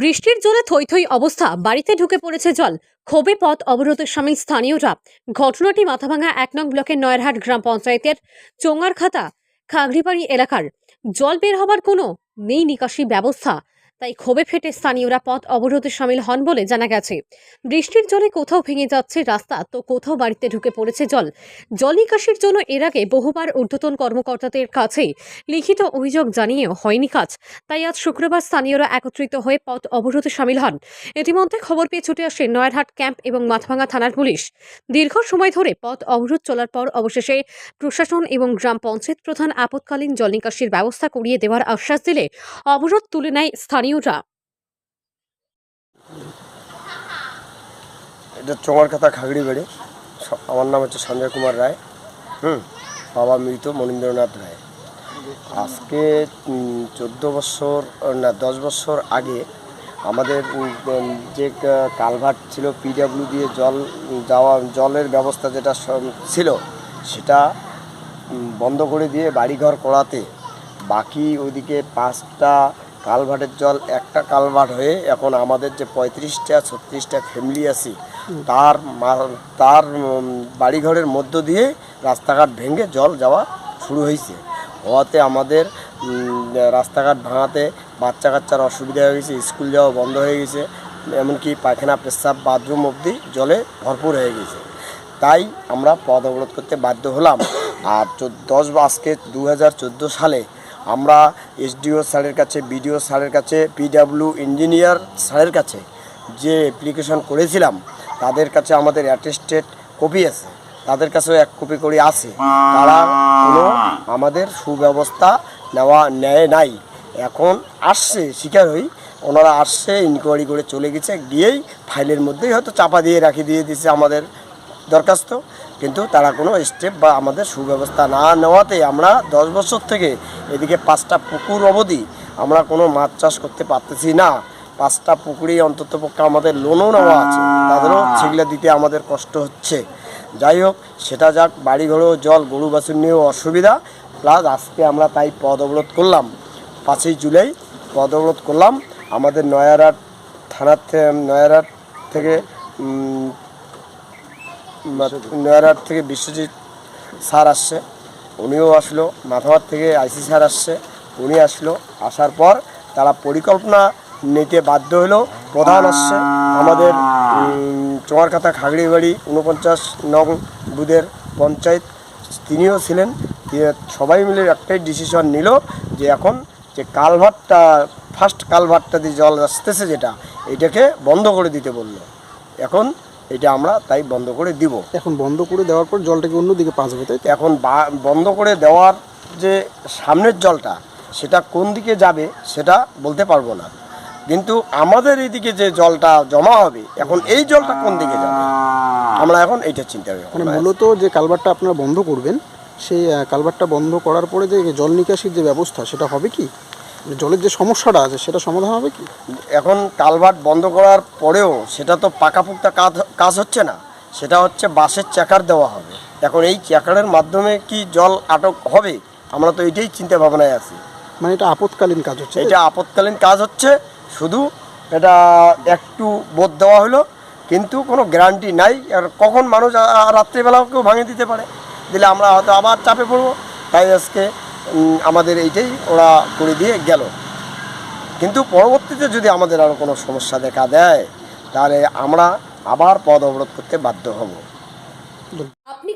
বৃষ্টির জলে থই অবস্থা। বাড়িতে ঢুকে পড়েছে জল। ক্ষোভে পথ অবরোধের সামিল স্থানীয়রা। ঘটনাটি মাথাভাঙা এক নং ব্লকের নয়ারহাট গ্রাম পঞ্চায়েতের চোঙারখাতা, খাগড়িপাড়ি এলাকার। জল বের হবার কোনো নেই নিকাশি ব্যবস্থা। তাই ক্ষোভে ফেটে স্থানীয়রা পথ অবরোধে সামিল হন বলে জানা গেছে। বৃষ্টির জলে কোথাও ভেঙে যাচ্ছে রাস্তা, তো কোথাও বাড়িতে ঢুকে পড়েছে জল। জল নিকাশির জন্য এর আগে বহুবার ঊর্ধ্বতন কর্মকর্তাদের কাছে লিখিত অভিযোগ জানিয়েও হয়নি কাজ। তাই আজ শুক্রবার স্থানীয়রা একত্রিত হয়ে পথ অবরোধে সামিল হন। ইতিমধ্যে খবর পেয়ে ছুটে আসে নয়ারহাট ক্যাম্প এবং মাথভাঙা থানার পুলিশ। দীর্ঘ সময় ধরে পথ অবরোধ চলার পর অবশেষে প্রশাসন এবং গ্রাম পঞ্চায়েত প্রধান আপৎকালীন জল নিকাশির ব্যবস্থা করিয়ে দেওয়ার আশ্বাস দিলে অবরোধ তুলে নেয় স্থানীয়রা। চোঙারখাতা খাগড়ি বাড়ি আমার নাম হচ্ছে সঞ্জয় কুমার রায়। হুম, বাবা মৃত মনীন্দ্রনাথ রায়। আজকে চোদ্দ বছর, না, দশ বছর আগে আমাদের যে কালভার্ট ছিল পিডাব্লিউ দিয়ে জল যাওয়া, জলের ব্যবস্থা যেটা ছিল, সেটা বন্ধ করে দিয়ে বাড়িঘর করাতে বাকি ওইদিকে পাঁচটা কালভার্টের জল, একটা কালভার্ট হয়ে এখন আমাদের যে পঁয়ত্রিশটা, ছত্রিশটা ফ্যামিলি আছে, তার তার বাড়িঘরের মধ্য দিয়ে রাস্তাঘাট ভেঙে জল যাওয়া শুরু হয়েছে। হওয়াতে আমাদের রাস্তাঘাট ভাঙাতে বাচ্চা কাচ্চার অসুবিধা হয়ে গেছে, স্কুল যাওয়া বন্ধ হয়ে গেছে, এমনকি পায়খানা, পেশাব, বাথরুম অবধি জলে ভরপুর হয়ে গেছে। তাই আমরা পদ অবরোধ করতে বাধ্য হলাম। আর চোদ্দ দশ, আজকে দু হাজার চোদ্দ সালে আমরা এসডিও স্যারের কাছে, বিডিও স্যারের কাছে, পিডাব্লিউ ইঞ্জিনিয়ার স্যারের কাছে যে অ্যাপ্লিকেশন করেছিলাম, তাদের কাছে আমাদের অ্যাটেস্টেড কপি আছে। তাদের কাছেও এক কপি করে আছে। তারা কোনো আমাদের সুব্যবস্থা নেওয়া নেয় নাই। এখন আসছে স্বীকার হই। ওনারা আসছে ইনকোয়ারি করে চলে গেছে, গিয়েই ফাইলের মধ্যেই হয়তো চাপা দিয়ে রাখি দিয়ে দিছে আমাদের দরখাস্ত। কিন্তু তারা কোনো স্টেপ বা আমাদের সুব্যবস্থা না নেওয়াতে আমরা দশ বছর থেকে এদিকে পাঁচটা পুকুর অবধি আমরা কোনো মাছ চাষ করতে পারতেছি না। পাঁচটা পুকুরেই অন্তত পক্ষে আমাদের লোনও নেওয়া আছে। তাদেরও সেগুলো দিতে আমাদের কষ্ট হচ্ছে। যাই হোক, সেটা যাক, বাড়িঘরেও, জল, গরু বাছুর নিয়েও অসুবিধা। প্লাস আজকে আমরা তাই পদ অবরোধ করলাম। পাঁচই জুলাই পদ অবরোধ করলাম। আমাদের নয়ারহাট থানার থেকে নয়ারহাট থেকে নয়ারহাট থেকে বিশ্বজিৎ স্যার আসছে। উনিও আসলো, মাথাভার থেকে আইসি স্যার আসছে, উনি আসলো। আসার পর তারা পরিকল্পনা নিতে বাধ্য হলো, প্রধান আসছে। আমাদের চোয়ারখাতা খাগড়ি বাড়ি উনপঞ্চাশ নং বুধের পঞ্চায়েত। তিনিও ছিলেন। সবাই মিলে একটাই ডিসিশন নিল যে এখন যে কালভারটা ফার্স্ট কালভারটা দিয়ে জল আসতেছে যেটা, এটাকে বন্ধ করে দিতে বলল। এখন এটা আমরা তাই বন্ধ করে দিব। এখন বন্ধ করে দেওয়ার পর জলটাকে অন্যদিকে পাস হবে তাই এখন বন্ধ করে দেওয়ার যে সামনের জলটা সেটা কোন দিকে যাবে সেটা বলতে পারব না। কিন্তু আমাদের এইদিকে যে জলটা জমা হবে এখন এই জলটা কোন দিকে যাবে? আমরা এখন এইটা চিন্তা মানে করি মূলত যে কালভারটা আপনারা বন্ধ করবেন সেই আহ, কালভারটা বন্ধ করার পরে যে জল নিকাশির যে ব্যবস্থা সেটা হবে কি? জলের যে সমস্যাটা আছে সেটা সমাধান হবে কি? এখন কালভার্ট বন্ধ করার পরেও সেটা তো পাকাপোক্তা কাজ কাজ হচ্ছে না। সেটা হচ্ছে বাঁশের চাকার দেওয়া হবে। এখন এই চাকারের মাধ্যমে কি জল আটক হবে? আমরা তো এটাই চিন্তা ভাবনায় আছি। মানে এটা আপৎকালীন কাজ হচ্ছে। এটা আপৎকালীন কাজ হচ্ছে শুধু এটা একটু বোধ দেওয়া হলো কিন্তু কোনো গ্যারান্টি নাই। আর কখন মানুষ রাত্রিবেলাও কেউ ভাঙে দিতে পারে। দিলে আমরা হয়তো আবার চাপে পড়ব। তাই আজকে আমাদের এইটাই ওরা করে দিয়ে গেল। কিন্তু পরবর্তীতে যদি আমাদের আরও কোনো সমস্যা দেখা দেয়, তাহলে আমরা আবার পদ অবরোধ করতে বাধ্য হব।